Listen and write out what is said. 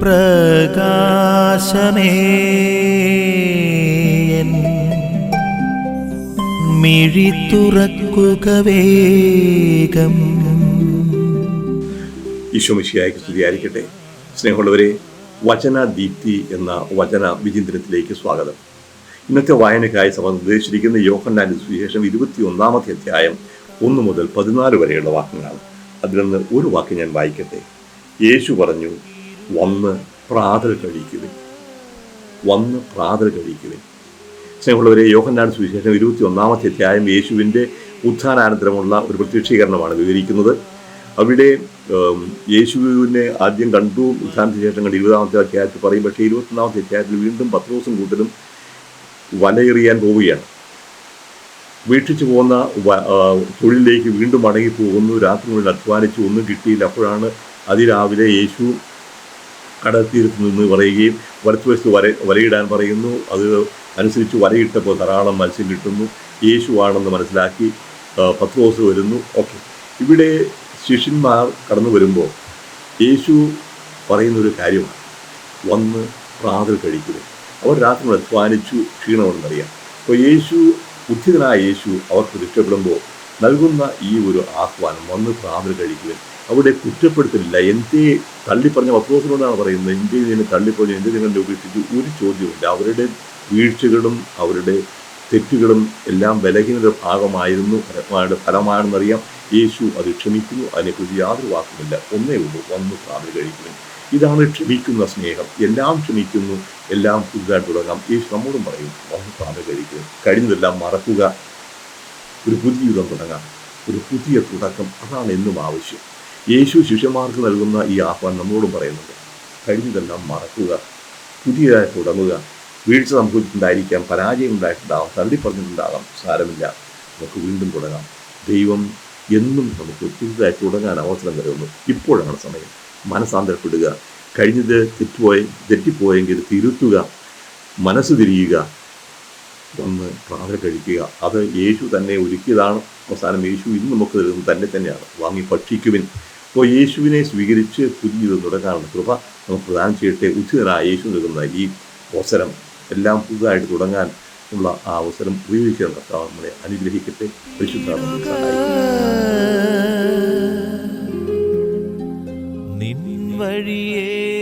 പ്രകാശമേ. മിഴി തുറക്കുക വേഗം. ഈശോമിശിയായ്ക്ക് സ്തുതിയായിരിക്കട്ടെ. സ്നേഹമുള്ളവരെ വചന ദീപ്തി എന്ന വചന വിചിന്തനത്തിലേക്ക് സ്വാഗതം. ഇന്നത്തെ വായനക്കായി സഭ നിർദ്ദേശിച്ചിരിക്കുന്ന യോഹന്നാന്റെ സുവിശേഷം ഇരുപത്തി ഒന്നാമത്തെ അധ്യായം ഒന്ന് മുതൽ പതിനാല് വരെയുള്ള വാക്യങ്ങളാണ്. അതിൽ നിന്ന് ഒരു വാക്ക് ഞാൻ വായിക്കട്ടെ. യേശു പറഞ്ഞു വന്ന് പ്രാതൽ കഴിക്കുവിൻ. വന്ന് പ്രാതൽ കഴിക്കുവിൻ. സ്നേഹമുള്ളവരെ യോഹന്നാട് സുവിശേഷം ഇരുപത്തി ഒന്നാമത്തെ അധ്യായം യേശുവിന്റെ ഉത്ഥാനാനന്തരമുള്ള ഒരു പ്രത്യക്ഷീകരണമാണ് വിവരിക്കുന്നത്. അവിടെ യേശുവിനെ ആദ്യം കണ്ടു. ഉത്ഥാനത്തിന് ശേഷം കണ്ട് ഇരുപതാമത്തെ അധ്യായത്തിൽ പറയും പക്ഷേ ഇരുപത്തൊന്നാമത്തെ അധ്യായത്തിൽ വീണ്ടും പത്ത് ദിവസം കൂടുതലും വലയെറിയാൻ പോവുകയാണ്. വീക്ഷിച്ചു പോകുന്ന തൊഴിലിലേക്ക് വീണ്ടും മടങ്ങി പോകുന്നു രാത്രി മുഴുവൻ അധ്വാനിച്ചു ഒന്നും കിട്ടിയില്ല. അപ്പോഴാണ് അതിരാവിലെ യേശു കടൽത്തീരത്ത് പറയുകയും വലത്തുവശത്ത് വര വലയിടാൻ പറയുന്നു. അത് അനുസരിച്ച് വലയിട്ടപ്പോൾ ധാരാളം മത്സ്യം കിട്ടുന്നു. യേശുവാണെന്ന് മനസ്സിലാക്കി പത്രോസ് വരുന്നു. ഓക്കെ. ഇവിടെ ശിഷ്യന്മാർ കടന്നു വരുമ്പോൾ യേശു പറയുന്നൊരു കാര്യമാണ്. വന്ന് പ്രാതൽ കഴിക്കുക അവർ രാത്രി അധ്വാനിച്ചു ക്ഷീണമെന്നറിയാം അപ്പോൾ യേശു ഉദ്ധിതനായ യേശു അവർക്ക് രക്ഷപ്പെടുമ്പോൾ നൽകുന്ന ഈ ഒരു ആഹ്വാനം വന്ന് പ്രാതൽ കഴിക്കുവാൻ അവിടെ കുറ്റപ്പെടുത്തില്ല എന്തേ തള്ളിപ്പറഞ്ഞ പത്രോസിനോടാണ് പറയുന്നത്? ഇന്ത്യയിൽ നിന്ന് തള്ളിപ്പറഞ്ഞ എന്ത് നിങ്ങളുടെ ഉപേക്ഷിച്ചു ഒരു ചോദ്യമില്ല അവരുടെ വീഴ്ചകളും അവരുടെ തെറ്റുകളും എല്ലാം ബലഹീനത ഭാഗമായിരുന്നു. ഫലമാണെന്നറിയാം. യേശു അത് ക്ഷമിക്കുന്നു. അതിനെക്കുറിച്ച് യാതൊരു വാക്കുമില്ല. ഒന്നേ ഉള്ളൂ. വന്ന് പ്രാതൽ കഴിക്കുന്നു ഇതാണ് ക്ഷമിക്കുന്ന സ്നേഹം. എല്ലാം ക്ഷമിക്കുന്നു. എല്ലാം പുതുതായിട്ട് തുടങ്ങാം. യേശു നമ്മോടും പറയും വന്ന് പ്രാതൽ കഴിക്കുന്നു കഴിഞ്ഞതെല്ലാം മറക്കുക. ഒരു പുതിയ യുഗം തുടങ്ങാം. ഒരു പുതിയ തുടക്കം. അതാണ് എന്നും ആവശ്യം. യേശു ശിഷ്യന്മാർക്ക് നൽകുന്ന ഈ ആഹ്വാനം നമ്മളോടും പറയുന്നുണ്ട്. കഴിഞ്ഞതെല്ലാം മറക്കുക പുതിയതായി തുടങ്ങുക വീഴ്ച നമുക്ക് ഉണ്ടായിരിക്കാം പരാജയം ഉണ്ടായിട്ടുണ്ടാകാം തള്ളി പറഞ്ഞിട്ടുണ്ടാകാം സാരമില്ല. നമുക്ക് വീണ്ടും തുടങ്ങാം. ദൈവം എന്നും നമുക്ക് പുതിയതായി തുടങ്ങാൻ അവസരം തരുന്നു. ഇപ്പോഴാണ് സമയം. മനസ്സാന്തരപ്പെടുക. കഴിഞ്ഞത് തെറ്റുപോയി തെറ്റിപ്പോയെങ്കിൽ തിരുത്തുക. മനസ്സ് തിരിയുക. വന്ന് പ്രാതൽ കഴിക്കുക. അത് യേശു തന്നെ ഒരുക്കിയതാണ്. അവസാനം യേശു ഇന്ന് നമുക്ക് തരുന്നത് തന്നെ തന്നെയാണ്. വാങ്ങി ഭക്ഷിക്കുവിൻ. അപ്പോൾ യേശുവിനെ സ്വീകരിച്ച് പുതിയത് തുടങ്ങാനുള്ള കൃപ നമുക്ക് പ്രദാനം ചെയ്യട്ടെ. ഉച്ചിതനായ യേശു നൽകുന്ന ഈ അവസരം എല്ലാം പുതുതായിട്ട് തുടങ്ങാൻ ഉള്ള ആ അവസരം ഉപയോഗിക്കാൻ കർത്താവ് നമ്മളെ അനുഗ്രഹിക്കട്ടെ. നിൻ വഴിയേ